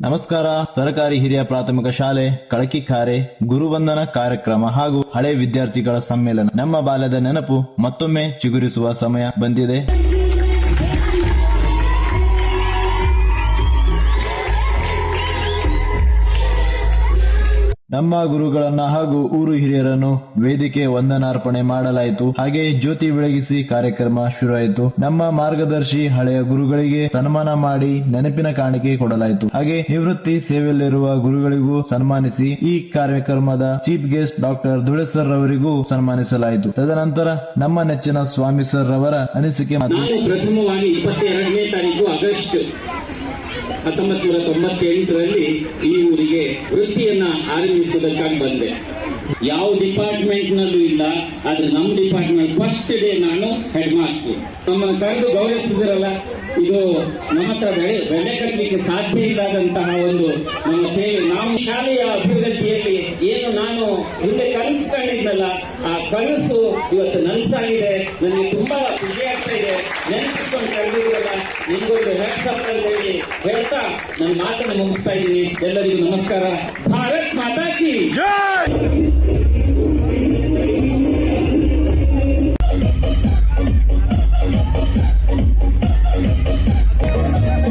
ನಮಸ್ಕಾರ. ಸರ್ಕಾರಿ ಹಿರಿಯ ಪ್ರಾಥಮಿಕ ಶಾಲೆ ಕಳಕಿಖಾರೆ ಗುರುವಂದನ ಕಾರ್ಯಕ್ರಮ ಹಾಗೂ ಹಳೆ ವಿದ್ಯಾರ್ಥಿಗಳ ಸಮ್ಮೇಳನ. ನಮ್ಮ ಬಾಲ್ಯದ ನೆನಪು ಮತ್ತೊಮ್ಮೆ ಚಿಗುರಿಸುವ ಸಮಯ ಬಂದಿದೆ. ನಮ್ಮ ಗುರುಗಳನ್ನ ಹಾಗೂ ಊರು ಹಿರಿಯರನ್ನು ವೇದಿಕೆ ವಂದನಾರ್ಪಣೆ ಮಾಡಲಾಯಿತು. ಹಾಗೆ ಜ್ಯೋತಿ ಬೆಳಗಿಸಿ ಕಾರ್ಯಕ್ರಮ ಶುರುವಾಯಿತು. ನಮ್ಮ ಮಾರ್ಗದರ್ಶಿ ಹಳೆಯ ಗುರುಗಳಿಗೆ ಸನ್ಮಾನ ಮಾಡಿ ನೆನಪಿನ ಕಾಣಿಕೆ ಕೊಡಲಾಯಿತು. ಹಾಗೆ ನಿವೃತ್ತಿ ಸೇವೆಯಲ್ಲಿರುವ ಗುರುಗಳಿಗೂ ಸನ್ಮಾನಿಸಿ ಈ ಕಾರ್ಯಕ್ರಮದ ಚೀಫ್ ಗೆಸ್ಟ್ ಡಾಕ್ಟರ್ ಧುಳೆ ರವರಿಗೂ ಸನ್ಮಾನಿಸಲಾಯಿತು. ತದನಂತರ ನಮ್ಮ ನೆಚ್ಚಿನ ಸ್ವಾಮಿ ಸರ್ ರವರ ಅನಿಸಿಕೆ ಮಾತು. ಪ್ರಥಮವಾಗಿ ಇಪ್ಪತ್ತೆರಡನೇ ತಾರೀಕು ಆಗಸ್ಟ್ ಹತ್ತೊಂಬತ್ತು ನೂರ ತೊಂಬತ್ತೆಂಟರಲ್ಲಿ ಈ ಊರಿಗೆ ವೃತ್ತಿಯನ್ನ ಆರಂಭಿಸುವುದಕ್ಕಾಗಿ ಬಂದೆ. ಯಾವ ಡಿಪಾರ್ಟ್ಮೆಂಟ್ ನಲ್ಲೂ ಇಲ್ಲ, ಆದ್ರೆ ನಮ್ಮ ಡಿಪಾರ್ಟ್ಮೆಂಟ್ ಫಸ್ಟ್ ಡೇ ನಾನು ಹೆಡ್ ಮಾಸ್ಟರ್ ನಮ್ಮ ಕರೆದು ಗೌರವಿಸಿದ್ರಲ್ಲ, ಇದು ನಮ್ಮ ಹತ್ರ ಬೆಳೆ ಬೆಲೆ ಕಟ್ಟಲಿಕ್ಕೆ ಸಾಧ್ಯ ಇಲ್ಲದಂತಹ ಒಂದು ನಮ್ಮ ಸೇವೆ. ನಾವು ಶಾಲೆಯ ಅಭಿವೃದ್ಧಿಯಲ್ಲಿ ಏನು ನಾನು ಹಿಂದೆ ಕನಸು ಕಂಡಿದ್ನಲ್ಲ ಆ ಕನಸು ಇವತ್ತು ನನಸಾಗಿದೆ. ನನಗೆ ನಿಮ್ಗೊಂದು ಹೇಳಿ ಹೇಳ್ತಾ ನನ್ನ ಮಾತನ್ನು ಮುಗಿಸ್ತಾ ಇದ್ದೀನಿ. ಎಲ್ಲರಿಗೂ ನಮಸ್ಕಾರ. ಭಾರತ್ ಮಾತಾ ಕಿ.